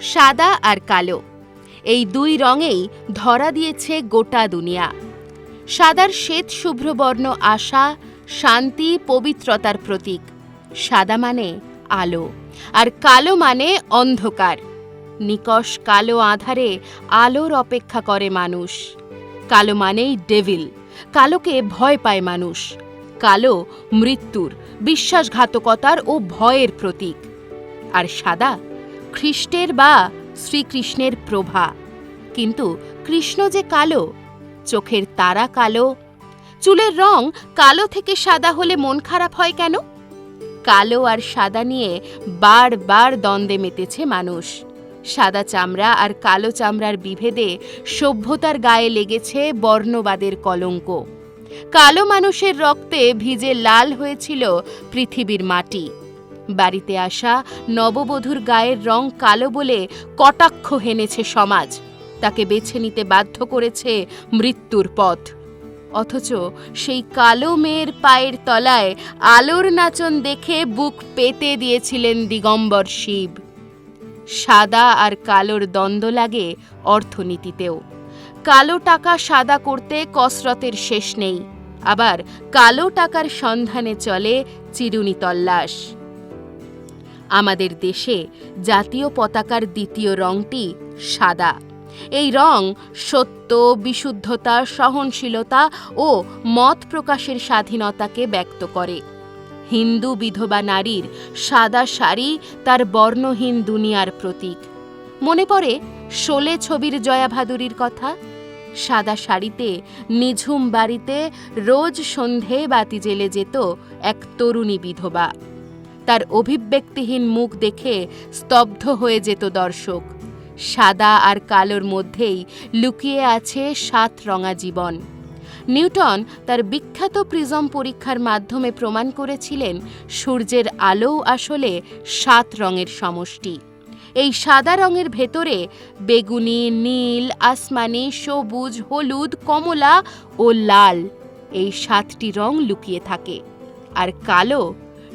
সাদা আর কালো। এই দুই রঙেই ধরা দিয়েছে গোটা দুনিয়া। সাদার শ্বেত শুভ্র বর্ণ আশা, শান্তি, পবিত্রতার প্রতীক। সাদা মানে আলো, আর কালো মানে অন্ধকার। নিকষ কালো আধারে আলোর অপেক্ষা করে মানুষ। কালো মানেই ডেভিল, কালোকে ভয় পায় মানুষ। কালো মৃত্যুর, বিশ্বাসঘাতকতার ও ভয়ের প্রতীক। আর সাদা খ্রিস্টের বা শ্রীকৃষ্ণের প্রভা। কিন্তু কৃষ্ণ যে কালো, চোখের তারা কালো, চুলের রং কালো থেকে সাদা হলে মন খারাপ হয় কেন? কালো আর সাদা নিয়ে বারবার দ্বন্দ্বে মেতেছে মানুষ। সাদা চামড়া আর কালো চামড়ার বিভেদে সভ্যতার গায়ে লেগেছে বর্ণবাদের কলঙ্ক। কালো মানুষের রক্তে ভিজে লাল হয়েছিল পৃথিবীর মাটি। বাড়িতে আসা নববধূর গায়ের রং কালো বলে কটাক্ষ হেনেছে সমাজ। তাকে বেছে নিতে বাধ্য করেছে মৃত্যুর পথ। অথচ সেই কালো মেয়ের পায়ের তলায় আলোর নাচন দেখে বুক পেতে দিয়েছিলেন দিগম্বর শিব। সাদা আর কালোর দ্বন্দ্ব লাগে অর্থনীতিতেও। কালো টাকা সাদা করতে কসরতের শেষ নেই। আবার কালো টাকার সন্ধানে চলে চিরুনি তল্লাশ। আমাদের দেশে জাতীয় পতাকার দ্বিতীয় রংটি সাদা। এই রং সত্য, বিশুদ্ধতা, সহনশীলতা ও মত প্রকাশের স্বাধীনতাকে ব্যক্ত করে। হিন্দু বিধবা নারীর সাদা শাড়ি তার বর্ণহীন দুনিয়ার প্রতীক। মনে পড়ে শোলে ছবির জয়া ভাদুরীর কথা? সাদা শাড়িতে নিঝুম বাড়িতে রোজ সন্ধে বাতি জেলে যেত এক তরুণী বিধবা। তার অভিব্যক্তিহীন মুখ দেখে স্তব্ধ হয়ে যেত দর্শক। সাদা আর কালোর মধ্যেই লুকিয়ে আছে সাত রঙা জীবন। নিউটন তার বিখ্যাত প্রিজম পরীক্ষার মাধ্যমে প্রমাণ করেছিলেন সূর্যের আলোও আসলে সাত রঙের সমষ্টি। এই সাদা রঙের ভেতরে বেগুনি, নীল, আসমানি, সবুজ, হলুদ, কমলা ও লাল এই সাতটি রং লুকিয়ে থাকে। আর কালো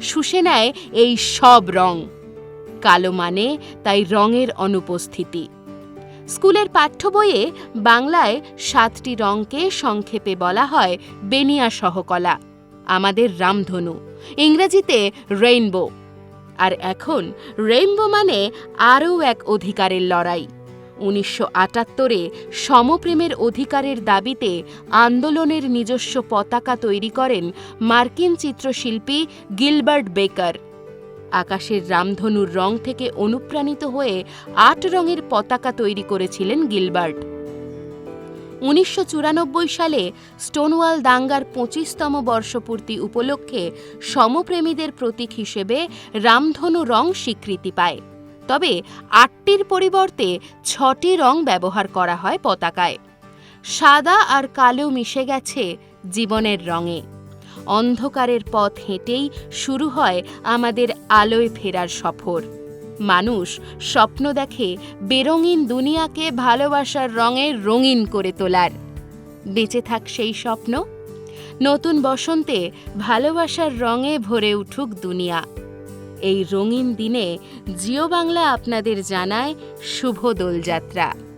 শুষে নেয় এই সব রং। কালো মানে তাই রঙের অনুপস্থিতি। স্কুলের পাঠ্য বইয়ে বাংলায় সাতটি রঙকে সংক্ষেপে বলা হয় বেনিয়া সহকলা। আমাদের রামধনু। ইংরেজিতে রেইনবো। আর এখন রেইনবো মানে আরও এক অধিকারের লড়াই। উনিশশো আটাত্তরে সমপ্রেমের অধিকারের দাবিতে আন্দোলনের নিজস্ব পতাকা তৈরি করেন মার্কিন চিত্রশিল্পী গিলবার্ট বেকার। আকাশের রামধনুর রং থেকে অনুপ্রাণিত হয়ে আট রঙের পতাকা তৈরি করেছিলেন গিলবার্ট। উনিশশো চুরানব্বই সালে স্টোনওয়াল দাঙ্গার পঁচিশতম বর্ষপূর্তি উপলক্ষে সমপ্রেমীদের প্রতীক হিসেবে রামধনু রং স্বীকৃতি পায়। তবে আটটির পরিবর্তে ছটি রং ব্যবহার করা হয় পতাকায়। সাদা আর কালো মিশে গেছে জীবনের রঙে। অন্ধকারের পথ হেঁটেই শুরু হয় আমাদের আলোয় ফেরার সফর। মানুষ স্বপ্ন দেখে বেরঙিন দুনিয়াকে ভালোবাসার রঙে রঙিন করে তোলার। বেঁচে থাক সেই স্বপ্ন। নতুন বসন্তে ভালোবাসার রঙে ভরে উঠুক দুনিয়া। এই রঙিন দিনে জিও বাংলা আপনাদের জানায় শুভ দোলযাত্রা।